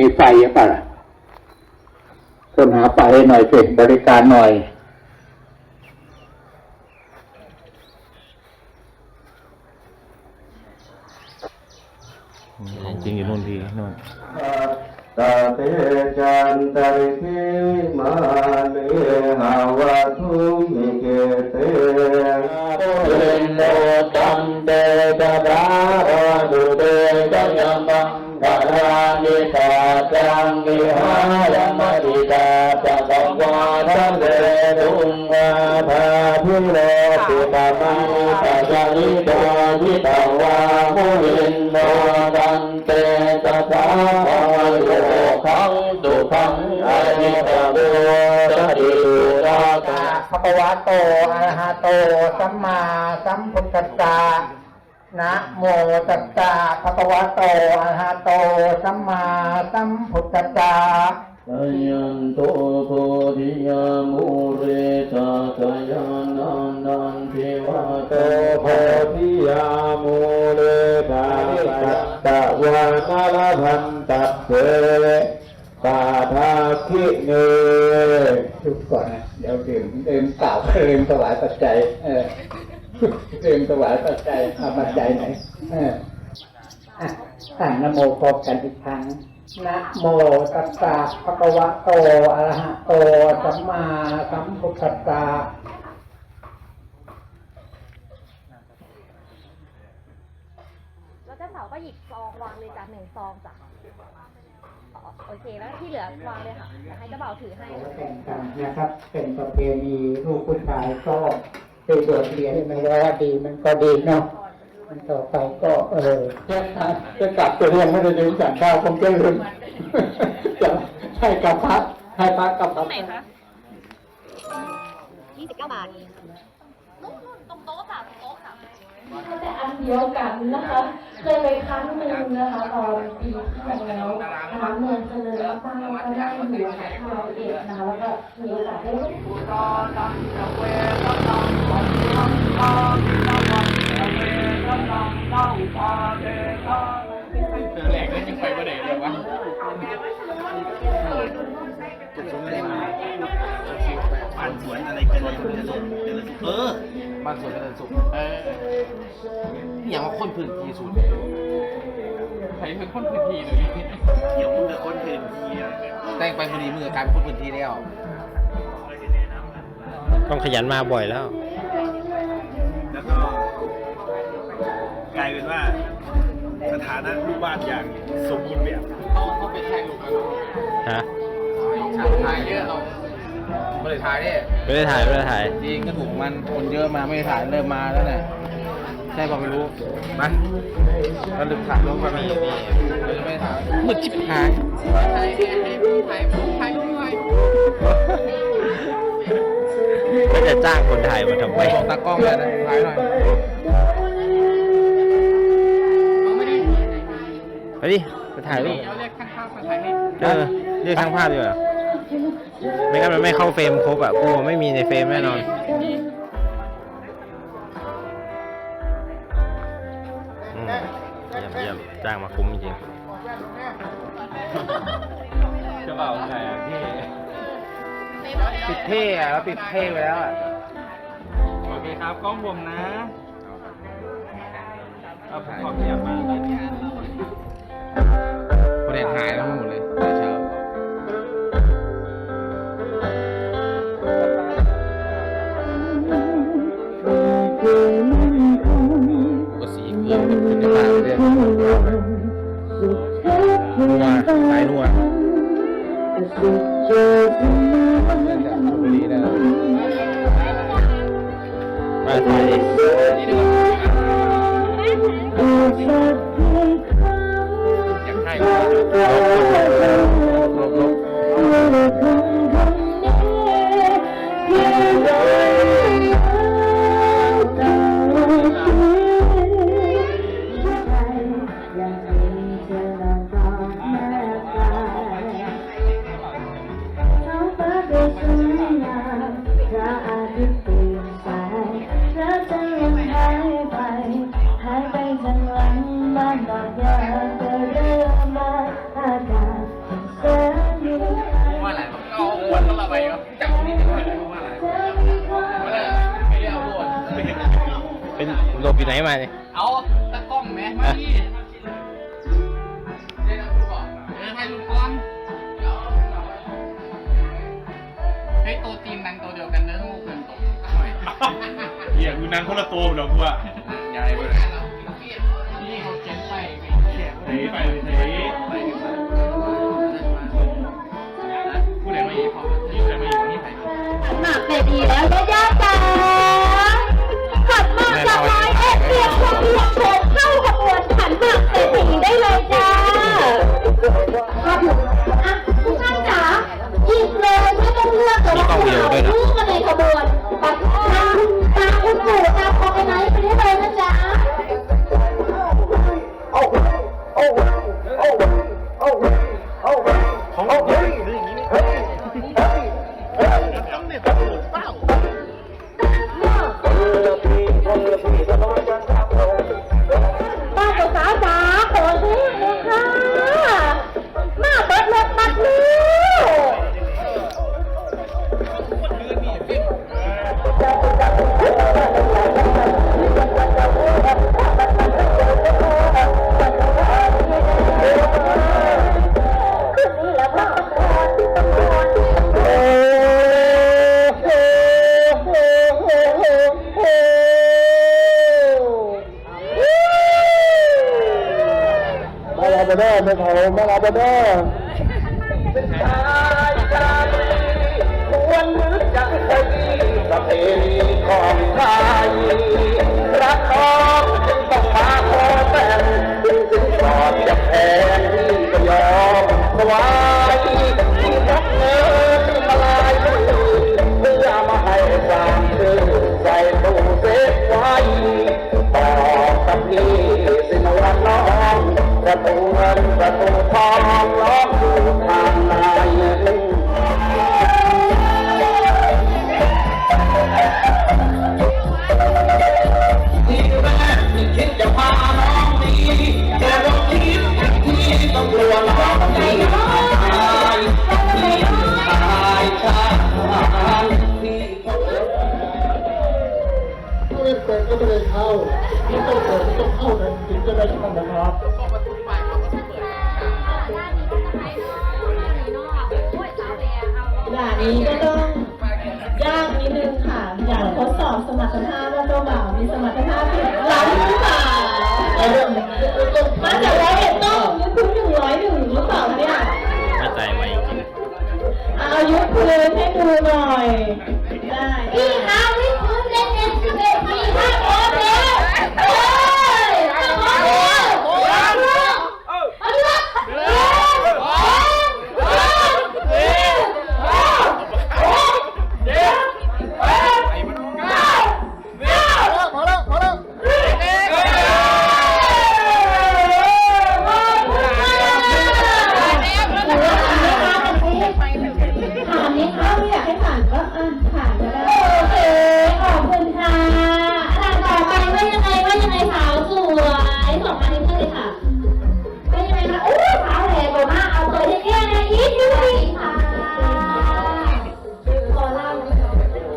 มีไฟหรือเปล่าล่ะคนหาไฟให้หน่อยสิบริการหน่อยจริงอยู่นู่นพี่นู่นตาเตจันตริทิมาเนหาวะทุมิ โลปิตมังตะจาริโตยิตาวามุลินโนตัมเตตะสาภาโลขังดุขังอนิตาโวตติราคะภะควะโตอะระหะโต สัมมาสัมพุทธัสสะนะโมตัสสะภะคะวะโตอะระหะโต สัมมาสัมพุทธัสสะ ยันโตโพธิยามุเรตาสยานันนันเทวะโตโพธิยามุเรตาสัตตะวานาลพันตะเสปาทาคิเนชุดก่อนนะเดี๋ยวดื่มดื่มเปล่าดื่มถวายปัจจัยเออดื่มถวายปัจจัยเอาปัจจัยไหนเอออะตั้งนโมพร้อมกันอีกครั้ง นะโมตัสสะภะคะวะโตอะระหะโตสัมมาสัมพุทธัสสะแล้วเจ้าสาวก็หยิบซองวางเลยจ้ะหนึ่งซองจ้ะอ๋อโอเคแล้วที่เหลือวางเลยค่ะเดี๋ยวให้เจ้าบ่าวถือให้เป็นกันนะครับ เป็นประเพณีลูกผู้ชายก็ไปบวชเรียนมันก็ว่าดีมันก็ดีเนาะมัน ต่อไปก็เออจะกลับไปเรียนไม่ได้ดื่มจากข้าวคงจะลืมจะให้กับพระให้พระกับพระยี่สิบเก้าบาทนู่นตรงโต๊ะค่ะตรงโต๊ะค่ะแต่อันเดียวกันนะคะ เคยไปครั้งหนึ่งนะคะตอนปีที่แล้วนะคะเมืองเจริญมากๆก็ได้อยู่ค่ะที่เราเอกนะคะแล้วก็มีโอกาสได้ บ้านสวนอะไรกันเออบ้านสวนกันสุขเอออย่างว่าคนพื้นที่สุดใครเป็นคนพื้นที่เลยเดี๋ยวมึงกับคนพื้นที่แต่งไปพอดีมือกลายเป็นคนพื้นที่แล้ว ต้องขยันมาบ่อยแล้ว สถานะลูกบ้านอย่างสมบูรณ์แบบเขาเขาไปถ่ายรูปกันฮะถ่ายเยอะเราไม่ได้ถ่ายเนี่ยไม่ได้ถ่ายไม่ได้ถ่ายจริงก็ถูกมันคนเยอะมาไม่ได้ถ่ายเริ่มมาแล้วเนี่ยใช่ป่ะไม่รู้มาเราลืมถ่ายรูปมามีมีไม่ได้ถ่ายมืดชิบหายถ่ายให้ถ่ายถ่ายรูปหน่อยก็จะจ้างคนถ่ายมาทำไมบอกตากล้องเลยนะถ่ายหน่อย ดิไปถ่ายรูปเรียกข้างๆมาถ่ายให้เออเรียกช่างภาพดีกว่าไม่งั้นมันไม่เข้าเฟรมครบอะกูไม่มีในเฟรมแน่นอนอืมเยี่ยมเยี่ยมจ้างมาคุ้มจริงจะเปล่าใครอะพี่ปิดเท่อะแล้วปิดเท่ไปแล้วอะโอเคครับกล้องผมนะเอาผมขอขยับมา คนเด็นหายแล้วหมดเลยแต่เช้าก็สีเกลือมันขึ้นมาเรื่อยนัวสายนัว บ หี้ยกูนั่งคนละตัวหรอกกูอะใหญ่เลยนี่เขาเขียนไปเขียนเฮ้ยไปเฮ้ยไปผู้ใดมาอีกเขาผู้ใดมาอีกนี่ใครหนักเสร็จดีแล้ว เขามาลาบาเดอร์ควรนึกจังเคยประเพณีของไทยรักน้องจึงต้องมาขอแฟนถึงสินสอดจะแพงที่ก็ยอมถวายที่พกเงินมาลายเพื่อมาให้สามชื่อใส่ตู้เซฟไว้บอกกับพี่สินวันน้องประตูเงิน ประตูทองล้อมอยู่ทางในที่แรกที่คิดจะพาน้องหนีแต่ว่าคิดที่ต้องกลัวน้องหนีตายที่ตายชาติที่ไม่ได้เปิดก็ไม่ได้เข้าที่ต้องเปิดก็ต้องเข้ากันถึงจะได้เข้านะครับ นนี้ก็ต้องยากนิดนึงค่ะ อยากทดสอบสมรรถภาพว่าเจ้าบ่าวมีสมรรถภาพถึงร้อยหรือเปล่ามาจากร้อยเอ็ดต้องยึดพื้นหนึ่งร้อยหนึ่งหรือเปล่าเนี่ยไม่ใจไวจริงเอายึดพื้นให้ดูหน่อยได้พี่คะยึด วยส่งมาที่เพื่อนเลยค่ะว่ายังไงคะโอ้สาวแหลกมากเอาเปิดให้แค่นะอีกดูสิค่ะขอเล่า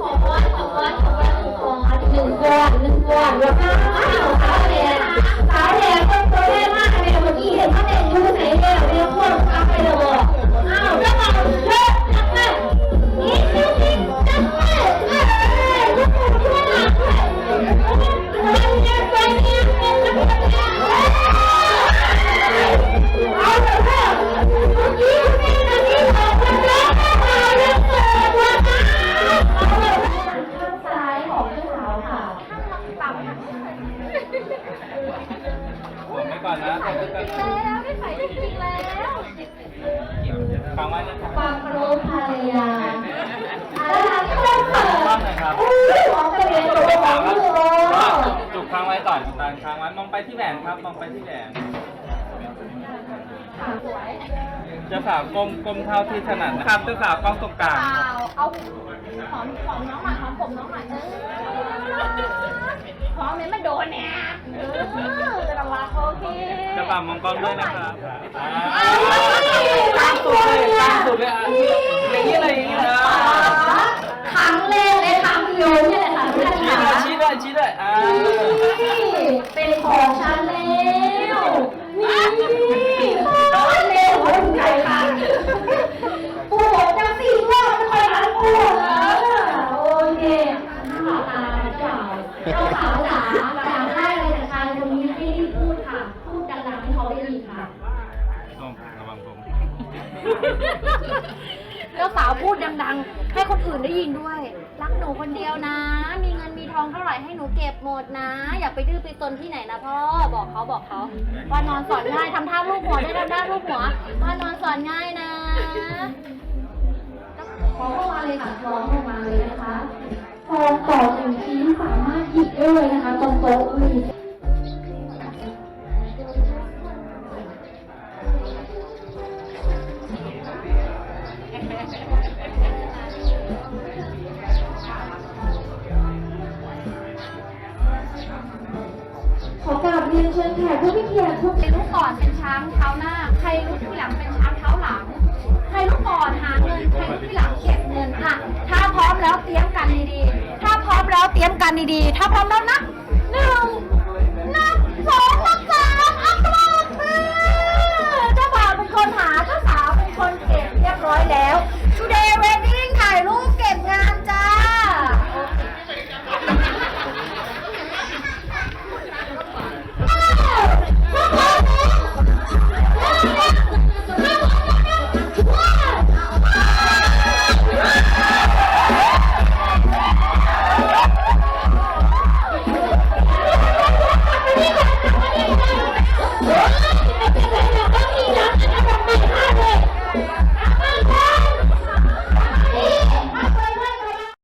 ขอ้อนขอ้อนขอ้อนหนึ่งก้อนหนึ่งก้อนวก็อ้าวสาวแหลกสาวแหลกเป็นตัวแม่มากเลยเมื่อกี้เห็นว่าแม่ยูไหนเนี่ยเรียกว่าเอาไปเลยบอกอ้าวแล้วมาเลิก ก่อนนะต้องกันแล้วไม่ใส่จริงแล้วฟังไว้นะฟังโรภรรยาอาหารเครื่องเปิดอุ้ยของกระเด็นตัวของลูกจุกค้างไว้ก่อนตางค้างไว้มองไปที่แหวนครับ มองไปที่แหวนจ้าสาวก้มก้มเท่าที่ถนัดนะครับจ้าสาวกล้องตรงกลาง เอาเอาหอมหอมน้องหน่อยหอมผมน้องหน่อยเออหอมเนี่ยมันโดนเนี่ยเออจะระวังโอเคจ้าสาวมองกล้องด้วยนะครับตามสุดเลยตามสุดเลยอะอย่างนี้เลยอย่างนี้เลยครั้งแรกในทางโยนนี่แหละค่ะท่านชี้ค่ะด้วยชี้ด้วยชี้ด้วยอ่าเเรักหนูคนเดียวนะ มีเงินมีทองเท่าไหร่ให้หนูเก็บหมดนะ อย่าไปดื้อไปตนที่ไหนนะพ่อ บอกเขาบอกเขาว่านอนสอนง่ายทำท่าลูกหัวได้ทำท่าลูกหัวว่านอนสอนง่ายนะขอเข้ามาเลยค่ะลองเข้ามาเลยนะคะทองต่อหนึ่งชิ้นสามารถหยิบได้เลยนะคะตรงโต๊ะเลย ราบเรียนเชิญแขกผู้มีเกียรติทุกใครรู้ก่อนเป็นช้างเท้าหน้า ใครลูกที่หลังเป็นช้างเท้าหลัง ใครลูกก่อนหาเงิน ใครลูกที่หลังเก็บเงินอะ ถ้าพร้อมแล้วเตรียมกันดีๆ ถ้าพร้อมแล้วเตรียมกันดีๆ ถ้าพร้อมแล้วนะหนึ่ง